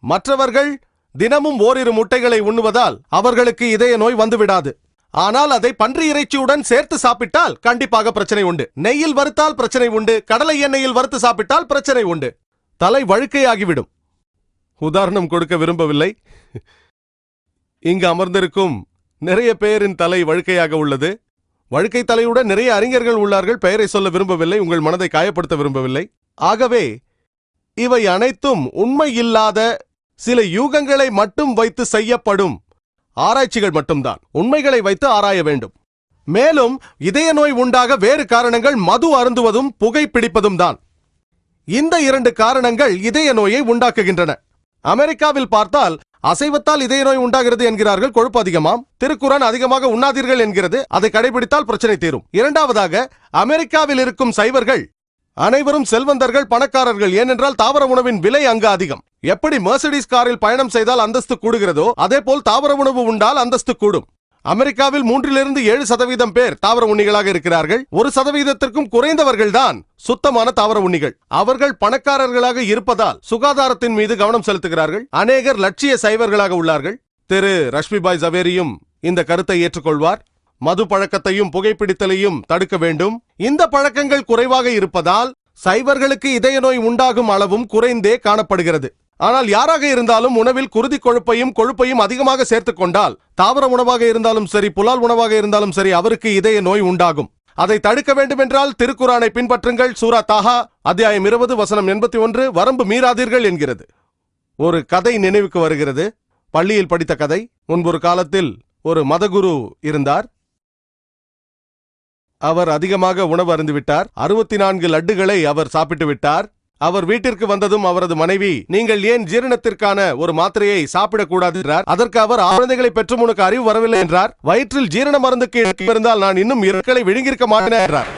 மற்றவர்கள் தினமும் ஓரிரு முட்டைகளை உண்ணுவதால் அவர்களுக்கு இதய நோய் வந்துவிடாது. ஆனால் அதை பன்றி இறைச்சியுடன் சேர்த்து சாப்பிட்டால் கண்டிப்பாக பிரச்சனை உண்டு. நெய்யில் வறுத்தால் பிரச்சனை உண்டு. கடலை எண்ணெயில் வறுத்து சாப்பிட்டால் பிரச்சனை உண்டு. தலை வழுக்கையாகிவிடும். உதாரணம் கொடுக்க விரும்பவில்லை. இங்கு அமர்ந்திருக்கும் நிறைய பேரின் தலை வழுக்கையாக உள்ளது. வழுக்கை தலையுடன் நிறைய அறிஞர்கள் உள்ளார்கள். பெயரை சொல்ல விரும்பவில்லை. உங்கள் மனதை காயப்படுத்த விரும்பவில்லை. ஆகவே இவை அனைத்தும் உண்மை இல்லாத சில யூகங்களை மட்டும் வைத்து செய்யப்படும். ஆராய்ச்சிகள் மட்டும்தான். உண்மைகளை வைத்து ஆராய வேண்டும். மேலும் இதய நோய் உண்டாக வேறு காரணங்கள் மது அருந்துவதும் புகைப்பிடிப்பதும் தான். இந்த இரண்டு காரணங்கள் இதய நோயை உண்டாக்குகின்றன. அமெரிக்காவில் பார்த்தால் அசைவத்தால் இதய நோய் உண்டாகிறது என்கிறார்கள் கொழுப்பு அதிகமாம் திருக்குறான் அதிகமாக உண்ணாதீர்கள் என்கிறது. அதை கடைபிடித்தால் பிரச்சனை தீரும். இரண்டாவதாக அமெரிக்காவில் இருக்கும் சைவர்கள் அனைவரும் செல்வந்தர்கள் பணக்காரர்கள். ஏனென்றால் தாவர உணவின் விலை அங்கு அதிகம். எப்படி மெர்சடிஸ் காரில் பயணம் செய்தால் அந்தஸ்து கூடுகிறதோ அதே போல் தாவர உணவு உண்டால் அந்தஸ்து கூடும். அமெரிக்காவில் மூன்றிலிருந்து ஏழு சதவீதம் பேர் தாவர உண்ணிகளாக இருக்கிறார்கள். ஒரு சதவீதத்திற்கும் குறைந்தவர்கள் தான் சுத்தமான தாவர உண்ணிகள். அவர்கள் பணக்காரர்களாக இருப்பதால் சுகாதாரத்தின் மீது கவனம் செலுத்துகிறார்கள். அநேகர் லட்சிய சைவர்களாக உள்ளார்கள். திரு ரஷ்மிபாய் ஜவேரியும் இந்த கருத்தை ஏற்றுக்கொள்வார். மது பழக்கத்தையும் புகைப்பிடித்தலையும் தடுக்க வேண்டும். இந்த பழக்கங்கள் குறைவாக இருப்பதால் சைவர்களுக்கு இதய நோய் உண்டாகும் அளவும் குறைந்தே காணப்படுகிறது. ஆனால் யாராக இருந்தாலும் உணவில் குருதி கொழுப்பையும் கொழுப்பையும் அதிகமாக சேர்த்துக் கொண்டால் தாவர உணவாக இருந்தாலும் சரி புலால் உணவாக இருந்தாலும் சரி அவருக்கு இதய நோய் உண்டாகும். அதை தடுக்க வேண்டுமென்றால் திருக்குறானை பின்பற்றுங்கள். சூரா தாஹா அத்தியாயம் இருபது வசனம் எண்பத்தி ஒன்று வரம்பு மீறாதீர்கள் என்கிறது. ஒரு கதை நினைவுக்கு வருகிறது. பள்ளியில் படித்த கதை. முன்பொரு காலத்தில் ஒரு மதகுரு இருந்தார். அவர் அதிகமாக உணவு அருந்துவிட்டார். அறுபத்தி நான்கு லட்டுகளை அவர் சாப்பிட்டு விட்டார் அவர் வீட்டிற்கு வந்ததும் அவரது மனைவி நீங்கள் ஏன் ஜீரணத்திற்கான ஒரு மாத்திரையை சாப்பிடக்கூடாது? என்றார். அதற்கு அவர் குழந்தைகளை பெற்றும் உனக்கு அறிவு வரவில்லை என்றார். வயிற்றில் ஜீரண மருந்துக்கு இருந்தால் நான் இன்னும் இருக்களை விழுங்கியிருக்க மாட்டேன் என்றார்.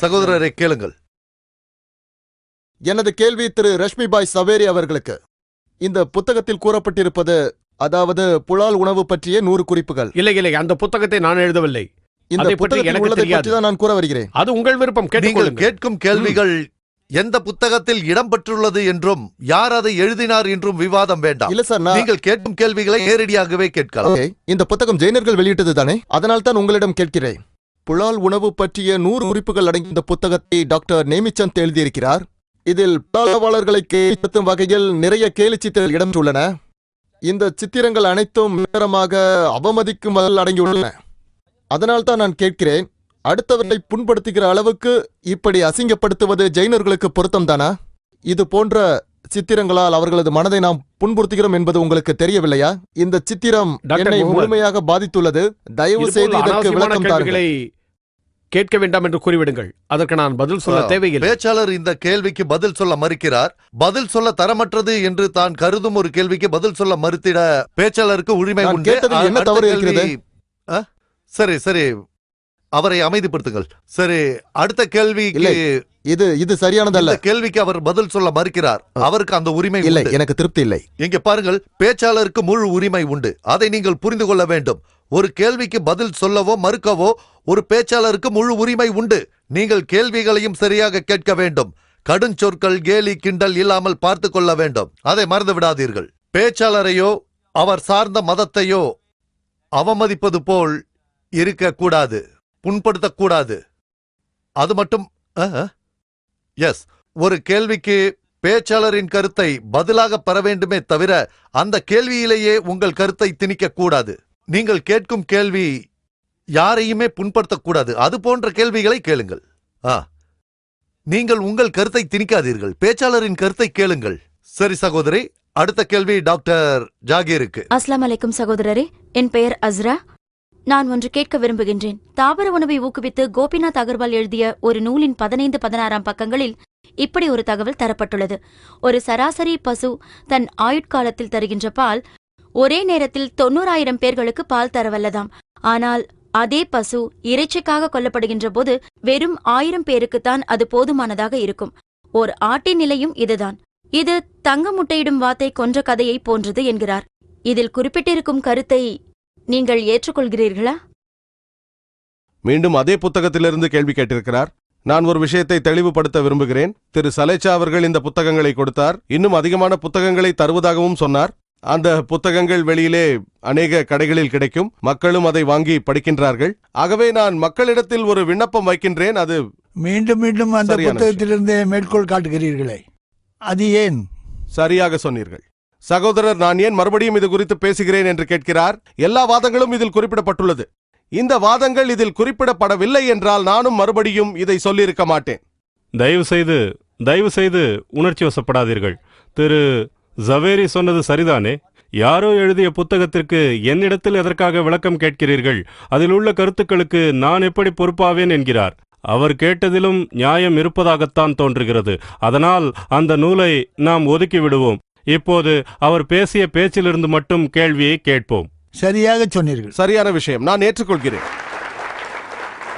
சகோதரரை கேளுங்கள். எனது கேள்வி திரு. ரஷ்மிபாய் சவேரி அவர்களுக்கு. இந்த புத்தகத்தில் கூறப்பட்டிருப்பது அதாவது புலால் உணவு பற்றிய நூறு குறிப்புகள். இல்லை இல்லை அந்த புத்தகத்தை நான் எழுதவில்லை. இந்த அதை பற்றி புத்தகத்தில் எனக்கு உள்ளதை தெரியாது. பற்றி தான் நான் கூற வருகிறேன். அது உங்கள் விருப்பம் நீங்கள் கேட்டுக்கொள்ளுங்கள் கேட்கும் கேள்விகள் எந்த புத்தகத்தில் இடம்பெற்றுள்ளது என்றும் யார் அதை எழுதினார் என்றும் விவாதம் வேண்டாம். இல்ல சார் நான் நீங்கள் கேட்கும் கேள்விகளை நேரடியாகவே கேட்கலாம். ஓகே, இந்த புத்தகம் ஜெயினர்கள் வெளியிட்டது தானே? அதனால் தான் உங்களிடம் கேட்கிறேன். புலால் உணவு பற்றிய நூறு குறிப்புகள் அடங்கிய இந்த புத்தகத்தை டாக்டர் நேமிச்சந்த் எழுதியிருக்கிறார். இதில் புலாலவாளர்களை கேலிப்படுத்தும் வகையில் நிறைய கேலி சித்திரங்கள் இடம்பெற்றுள்ளன. இந்த சித்திரங்கள் அனைத்தும் நேரமாக அவமதிக்கும் வகையில் அடங்கியுள்ளன. அதனால் தான் நான் கேட்கிறேன் அடுத்தவரை புண்படுத்துகிற அளவுக்கு இப்படி அசிங்கப்படுத்துவது ஜெயினர்களுக்கு பொருத்தம்தானா? இது போன்ற சித்திரங்களால் அவர்களது மனதை நாம் புண்படுத்துகிறோம் என்பது உங்களுக்கு தெரியவில்லையா? இந்த சித்திரம் என்னை. முழுமையாக பாதித்துள்ளது. தயவு செய்து இதற்கு விளக்கம் தாருங்கள். கேட்க வேண்டாம் என்று கூறிவிடுங்கள். அதற்கு நான் பதில் சொல்ல தேவையில்லை. பேச்சாளர் இந்த கேள்விக்கு பதில் சொல்ல மறுக்கிறார். பதில் சொல்ல தரமற்றது என்று தான் கருதும் ஒரு கேள்விக்கு பதில் சொல்ல மறுத்திட பேச்சாளருக்கு உரிமை உண்டு. என்ன தவறு கேள்வி- இருக்கிறது? சரி சரி. அவரை அமைதிப்படுத்துங்கள். சரி அடுத்த கேள்விக்கு இல்லை, இது இது சரியானதல்ல. இந்த கேள்விக்கு அவர் பதில் சொல்ல மறுக்கிறார். அவருக்கு அந்த உரிமை இல்லை. எனக்கு திருப்தி இல்லை. இங்க பாருங்கள் பேச்சாளருக்கு முழு உரிமை உண்டு. அதை நீங்கள் புரிந்து கொள்ள வேண்டும். ஒரு கேள்விக்கு பதில் சொல்லவோ மறுக்கவோ ஒரு பேச்சாளருக்கு முழு உரிமை உண்டு. நீங்கள் கேள்விகளையும் சரியாக கேட்க வேண்டும். கடுஞ்சொற்கள் கேலி கிண்டல் இல்லாமல் பார்த்து கொள்ள வேண்டும். அதை மறந்து விடாதீர்கள். பேச்சாளரையோ அவர் சார்ந்த மதத்தையோ அவமதிப்பது போல் இருக்கக்கூடாது புண்படுத்தக்கூடாது அது மட்டும் எஸ் ஒரு கேள்விக்கு பேச்சாளரின் கருத்தை பதிலாக பெற வேண்டுமே தவிர அந்த கேள்வியிலேயே உங்கள் கருத்தை திணிக்க கூடாது. நீங்கள் கேட்கும் கேள்வி யாரையுமே புண்படுத்தக்கூடாது. அது போன்ற கேள்விகளை கேளுங்கள். ஆ. நீங்கள் உங்கள் கருத்தை திணிக்காதீர்கள். பேச்சாளரின் கருத்தை கேளுங்கள். சரி சகோதரி. அடுத்த கேள்வி டாக்டர் ஜாகீருக்கு. அஸ்லாம் அலைக்கும் சகோதரரே. என் பெயர் அஸ்ரா. நான் ஒன்று கேட்க விரும்புகின்றேன். தாவர உணவை ஊக்குவித்து கோபிநாத் அகர்வால் எழுதிய ஒரு நூலின் பதினைந்து பதினாறாம் பக்கங்களில் இப்படி ஒரு தகவல் தரப்பட்டுள்ளது. ஒரு சராசரி பசு தன் ஆயுட்காலத்தில் தருகின்ற பால் ஒரே நேரத்தில் தொண்ணூறாயிரம் பேர்களுக்கு பால் தரவல்லதாம். ஆனால் அதே பசு இறைச்சிக்காக கொல்லப்படுகின்ற போது வெறும் ஆயிரம் பேருக்குத்தான் அது போதுமானதாக இருக்கும். ஓர் ஆட்டின் நிலையும் இதுதான். இது தங்க முட்டையிடும் வாத்தை கொன்ற கதையை போன்றது என்கிறார். இதில் குறிப்பிட்டிருக்கும் கருத்தை நீங்கள் ஏற்றுக்கொள்கிறீர்களா? மீண்டும் அதே புத்தகத்திலிருந்து கேள்வி கேட்டிருக்கிறார். நான் ஒரு விஷயத்தை தெளிவுபடுத்த விரும்புகிறேன். திரு சலேச்சா அவர்கள் இந்த புத்தகங்களை கொடுத்தார். இன்னும் அதிகமான புத்தகங்களை தருவதாகவும் சொன்னார். அந்த புத்தகங்கள் வெளியிலே அநேக கடைகளில் கிடைக்கும். மக்களும் அதை வாங்கி படிக்கின்றார்கள். ஆகவே நான் மக்களிடத்தில் ஒரு விண்ணப்பம் வைக்கின்றேன். அது மீண்டும் மீண்டும் அந்த புத்தகத்திலிருந்து மேற்கோள் காட்டுகிறீர்களே. அது ஏன்? சரியாக சொன்னீர்கள். சகோதரர் நான் ஏன் மறுபடியும் இது குறித்து பேசுகிறேன் என்று கேட்கிறார்? எல்லா வாதங்களும் இதில் குறிப்பிடப்பட்டுள்ளது. இந்த வாதங்கள் இதில் குறிப்பிடப்படவில்லை என்றால் நானும் மறுபடியும் இதை சொல்லியிருக்க மாட்டேன். தயவு செய்து தயவு செய்து உணர்ச்சி வசப்படாதீர்கள். திரு. ஜவேரி சொன்னது சரிதானே? யாரோ எழுதிய புத்தகத்திற்கு என்னிடத்தில் எதற்காக விளக்கம் கேட்கிறீர்கள்? அதில் உள்ள கருத்துக்களுக்கு நான் எப்படி பொறுப்பாவேன் என்கிறார். அவர் கேட்டதிலும் நியாயம் இருப்பதாகத்தான் தோன்றுகிறது. அதனால் அந்த நூலை நாம் ஒதுக்கி விடுவோம் இப்போது அவர் பேசிய பேச்சிலிருந்து மட்டும் கேள்வியை கேட்போம். சரியாக சொன்னீர்கள். சரியான விஷயம். நான் ஏற்றுக்கொள்கிறேன்.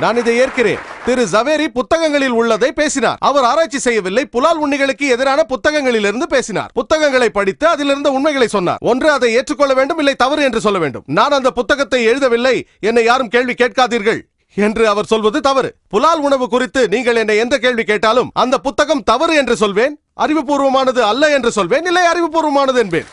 நான் இதை ஏற்கிறேன். திரு ஜவேரி புத்தகங்களில் உள்ளதை பேசினார். அவர் ஆராய்ச்சி செய்யவில்லை. புலால் உண்ணிகளுக்கு எதிரான புத்தகங்களிலிருந்து பேசினார். புத்தகங்களை படித்து அதிலிருந்த உண்மைகளை சொன்னார். ஒன்று அதை ஏற்றுக்கொள்ள வேண்டும் இல்லை தவறு என்று சொல்ல வேண்டும். நான் அந்த புத்தகத்தை எழுதவில்லை. என்னை யாரும் கேள்வி கேட்காதீர்கள் என்று அவர் சொல்வது தவறு. புலால் உணவு குறித்து நீங்கள் என்னை எந்த கேள்வி கேட்டாலும் அந்த புத்தகம் தவறு என்று சொல்வேன் அறிவுபூர்வமானது அல்ல என்று சொல்வேன் இல்லை அறிவுபூர்வமானது என்பேன்.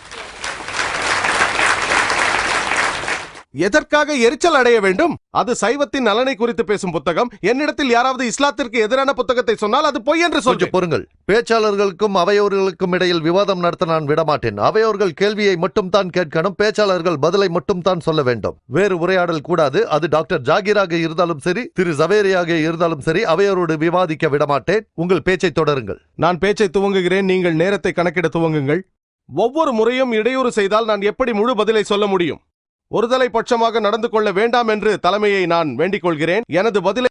எதற்காக எரிச்சல் அடைய வேண்டும்? அது சைவத்தின் நலனை குறித்து பேசும் புத்தகம். என்னிடத்தில் யாராவது இஸ்லாத்திற்கு எதிரான புத்தகத்தை சொன்னால் அது பொய் என்று சொல்வேன். பொறுங்கள். பேச்சாளர்களுக்கும் அவையோர்களுக்கும் இடையில் விவாதம் நடத்த நான் விடமாட்டேன். அவையோர்கள் கேள்வியை மட்டும் தான் கேட்கணும் பேச்சாளர்கள் பதிலை மட்டும் தான் சொல்ல வேண்டும். வேறு உரையாடல் கூடாது. அது டாக்டர் ஜாகிராக இருந்தாலும் சரி திரு ஜவேரியாக இருந்தாலும் சரி அவையோரோடு விவாதிக்க விடமாட்டேன். உங்கள் பேச்சை தொடருங்கள். நான் பேச்சை துவங்குகிறேன். நீங்கள் நேரத்தை கணக்கிட துவங்குங்கள். ஒவ்வொரு முறையும் இடையூறு செய்தால் நான் எப்படி முழு பதிலை சொல்ல முடியும்? ஒருதலை பட்சமாக நடந்து கொள்ள வேண்டாம் என்று தலைமையை நான் வேண்டிக் கொள்கிறேன். எனது பதிலை